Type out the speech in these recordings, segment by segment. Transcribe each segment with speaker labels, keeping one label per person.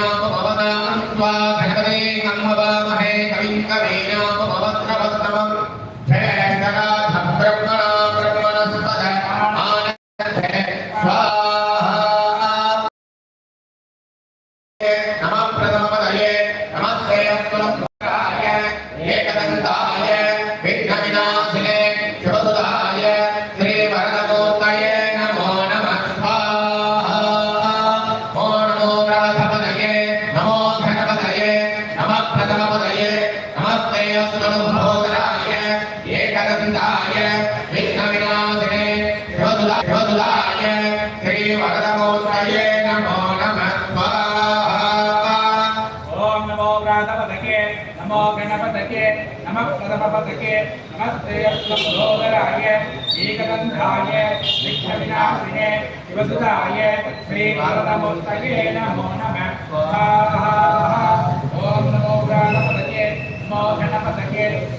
Speaker 1: भगवते విఘ్నవినాశినే రోదులాయ శ్రీ వరదమూర్తయే నమో నమ ఓం నమో వ్రాతపదకే నమో గణపతకే నమ పదమపదకే నమస్తే సోదరాయ ఏకదంధాయ విఘ్నవినాశినే శివసుదాయ శ్రీ వరదమూర్తయే ఓం నమో వ్రాతపదకే నమో గణపతకే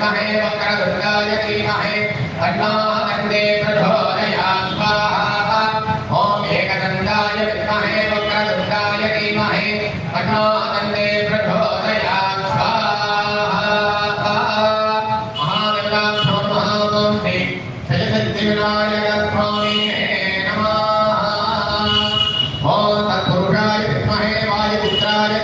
Speaker 1: ధీమహే వక్రదుర్గాయ ధీమహే తన్నో వందే ప్రచోదయాత్ స్వాహ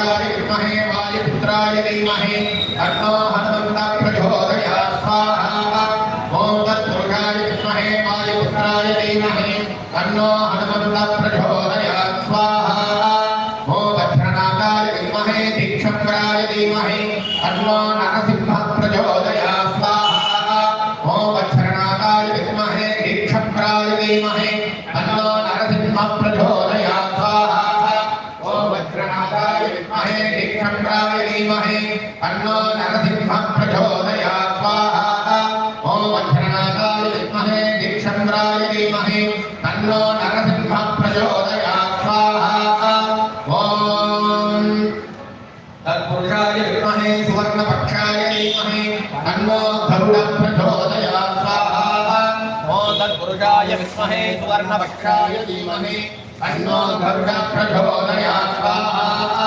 Speaker 1: तत्पुरुषाय विद्महे वायुपुत्राय धीमहि तन्नो हनुमन्तः प्रचोदयात् स्वाहा ॐ तत्पुरुषाय विद्महे वायुपुत्राय धीमहि तन्नो हनुमन्तः प्रचोदयात् तन्नो नरसिंहः प्रचोदयात् स्वाहा ॐ वज्रनाथाय विद्महे दीक्षङ्कराय धीमहि तन्नो नरसिंहः प्रचोदयात् स्वाहा ॐ तत्पुरुषाय विद्महे सुवर्णपक्षाय धीमहि तन्नो गरुडः प्रचोदयात् स्वाहा ॐ तत्पुरुषाय विद्महे सुवर्णपक्षाय धीमहि तन्नो गरुडः प्रचोदयात् स्वाहा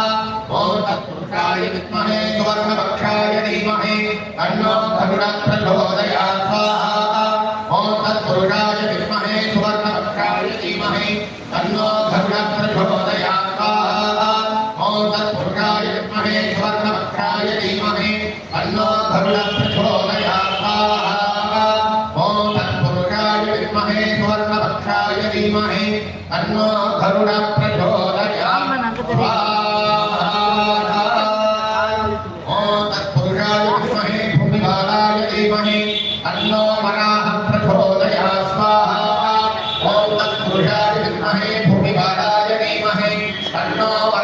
Speaker 1: ॐ तत्पुरुषाय विद्महे सुवर्णपक्षाय धीमहि तन्नो गरुडः प्रचोदयात् स्वाहा ॐ तत्पुरुषाय विद्महे सुवर्णपक्षाय धीमहि तन्नो गरुडः प्रचोदयात् स्वाहा ॐ तत्पुरुषाय विद्महे सुवर्णवक्त्राय धीमहि तन्नो गरुडः धीमहि तन्नो गरुडः प्रचोदयात् Anno